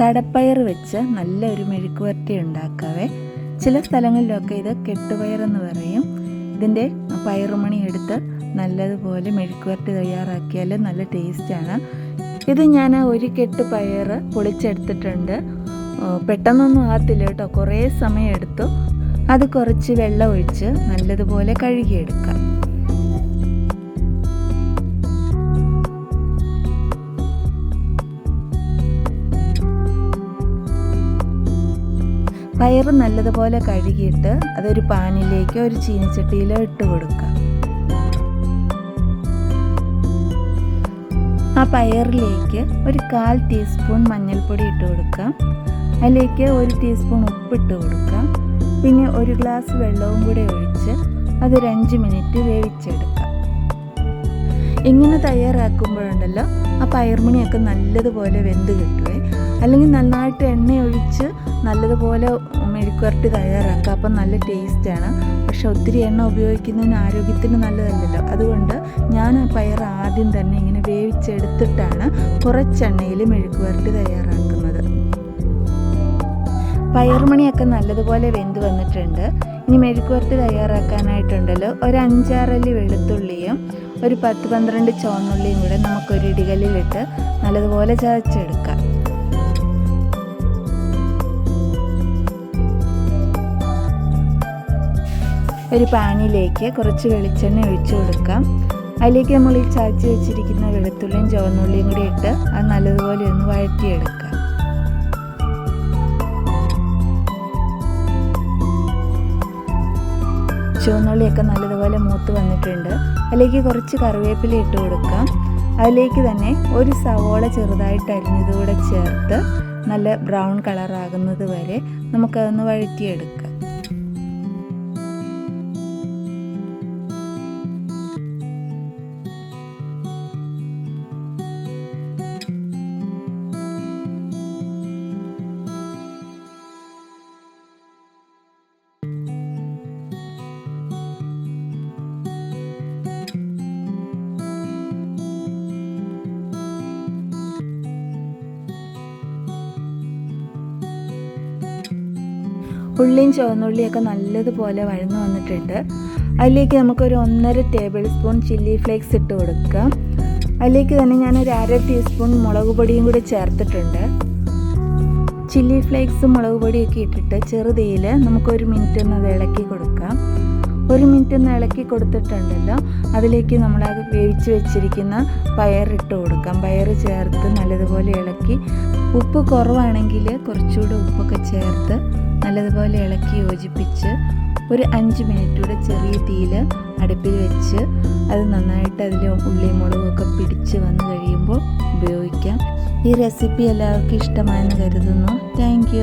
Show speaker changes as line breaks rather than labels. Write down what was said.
തടപ്പയർ വെച്ച് നല്ലൊരു മെഴുക്കുവരട്ടി ഉണ്ടാക്കാവേ. ചില സ്ഥലങ്ങളിലൊക്കെ ഇത് കെട്ടുപയർ എന്ന് പറയും. ഇതിന്റെ പയറുമണി എടുത്ത് നല്ലതുപോലെ മെഴുക്കുവരട്ടി തയ്യാറാക്കിയാൽ നല്ല ടേസ്റ്റാണ്. ഇത് ഞാൻ ഒരു കെട്ട് പയർ പൊളിച്ചെടുത്തിട്ടുണ്ട്. പെട്ടെന്നൊന്നും ആകത്തില്ല കേട്ടോ. കുറേ സമയം എടുത്തു അത് കുറച്ച് വെള്ളം ഒഴിച്ച് നല്ലതുപോലെ കഴുകിയെടുക്കാം. പയറ് നല്ലതുപോലെ കഴുകിയിട്ട് അതൊരു പാനിലേക്ക് ഒരു ചീനിച്ചട്ടിയിലോ ഇട്ട് കൊടുക്കുക. ആ പയറിലേക്ക് ഒരു കാൽ ടീസ്പൂൺ മഞ്ഞൾപ്പൊടി ഇട്ട് കൊടുക്കാം അതിലേക്ക് ഒരു ടീസ്പൂൺ ഉപ്പിട്ട് കൊടുക്കാം പിന്നെ ഒരു ഗ്ലാസ് വെള്ളവും കൂടെ ഒഴിച്ച് അതൊരു അഞ്ച് മിനിറ്റ് വേവിച്ചെടുക്കാം ഇങ്ങനെ തയ്യാറാക്കുമ്പോഴുണ്ടല്ലോ ആ പയർമണിയൊക്കെ നല്ലതുപോലെ വെന്ത് കിട്ടുവേ. അല്ലെങ്കിൽ നന്നായിട്ട് എണ്ണ ഒഴിച്ച് നല്ലതുപോലെ മെഴുക്കുവരട്ടി തയ്യാറാക്കുക. അപ്പം നല്ല ടേസ്റ്റാണ്. പക്ഷെ ഒത്തിരി എണ്ണ ഉപയോഗിക്കുന്നതിന് ആരോഗ്യത്തിന് നല്ലതല്ലല്ലോ. അതുകൊണ്ട് ഞാൻ ആ പയർ ആദ്യം തന്നെ ഇങ്ങനെ വേവിച്ചെടുത്തിട്ടാണ് കുറച്ചെണ്ണയിൽ മെഴുക്കുവരട്ടി തയ്യാറാക്കുന്നത്. പയർമണിയൊക്കെ നല്ലതുപോലെ വെന്ത് വന്നിട്ടുണ്ട്. ഇനി മെഴുക്കുവരട്ടി തയ്യാറാക്കാനായിട്ടുണ്ടല്ലോ. ഒരു അഞ്ചാറല്ലി വെളുത്തുള്ളിയും ഒരു പത്ത് പന്ത്രണ്ട് ചുവന്നുള്ളിയും കൂടെ നമുക്കൊരു ഇടികല്ലിലിട്ട് നല്ലതുപോലെ ചതച്ചെടുക്കാം. ഒരു പാനിലേക്ക് കുറച്ച് വെളിച്ചെണ്ണ ഒഴിച്ചു കൊടുക്കാം. അതിലേക്ക് നമ്മൾ ഈ ചതച്ച് വെച്ചിരിക്കുന്ന വെളുത്തുള്ളിയും ചുവന്നുള്ളിയും കൂടി ഇട്ട് അത് നല്ലതുപോലെ ഒന്ന് വഴറ്റിയെടുക്കാം. ചുവന്നുള്ളിയൊക്കെ നല്ലതുപോലെ മൂത്ത് വന്നിട്ടുണ്ട്. അതിലേക്ക് കുറച്ച് കറിവേപ്പില ഇട്ട് കൊടുക്കാം. അതിലേക്ക് തന്നെ ഒരു സവോള ചെറുതായിട്ട് അരിഞ്ഞത് കൂടെ ചേർത്ത് നല്ല ബ്രൗൺ കളറാകുന്നത് വരെ നമുക്കതൊന്ന് വഴറ്റിയെടുക്കാം. ഉള്ളിയും ചുവന്നുള്ളിയൊക്കെ നല്ലതുപോലെ വഴന്നു വന്നിട്ടുണ്ട്. അതിലേക്ക് നമുക്കൊരു ഒന്നര ടേബിൾ സ്പൂൺ ചില്ലി ഫ്ലേക്സ് ഇട്ട് കൊടുക്കാം. അതിലേക്ക് തന്നെ ഞാൻ ഒരു അര ടീസ്പൂൺ മുളക് പൊടിയും കൂടി ചേർത്തിട്ടുണ്ട്. ചില്ലി ഫ്ലേക്സും മുളക് പൊടിയൊക്കെ ഇട്ടിട്ട് ചെറുതീയിൽ നമുക്കൊരു മിനിറ്റ് ഒന്ന് ഇളക്കി കൊടുക്കാം. ഒരു മിനിറ്റ് ഒന്ന് ഇളക്കി കൊടുത്തിട്ടുണ്ടല്ലോ. അതിലേക്ക് നമ്മൾ വേവിച്ച് വെച്ചിരിക്കുന്ന പയറിട്ട് കൊടുക്കാം. പയർ ചേർത്ത് നല്ലതുപോലെ ഇളക്കി. ഉപ്പ് കുറവാണെങ്കിൽ കുറച്ചുകൂടെ ഉപ്പൊക്കെ ചേർത്ത് നല്ലതുപോലെ ഇളക്കി യോജിപ്പിച്ച് ഒരു അഞ്ച് മിനിറ്റ് കൂടെ ചെറിയ തീയിൽ അടുപ്പിൽ വെച്ച് അത് നന്നായിട്ട് അതിൽ ഉള്ളി മുളകൊക്കെ പിടിച്ച് വന്നു കഴിയുമ്പോൾ ഉപയോഗിക്കാം. ഈ റെസിപ്പി എല്ലാവർക്കും ഇഷ്ടമായെന്ന് കരുതുന്നു. താങ്ക്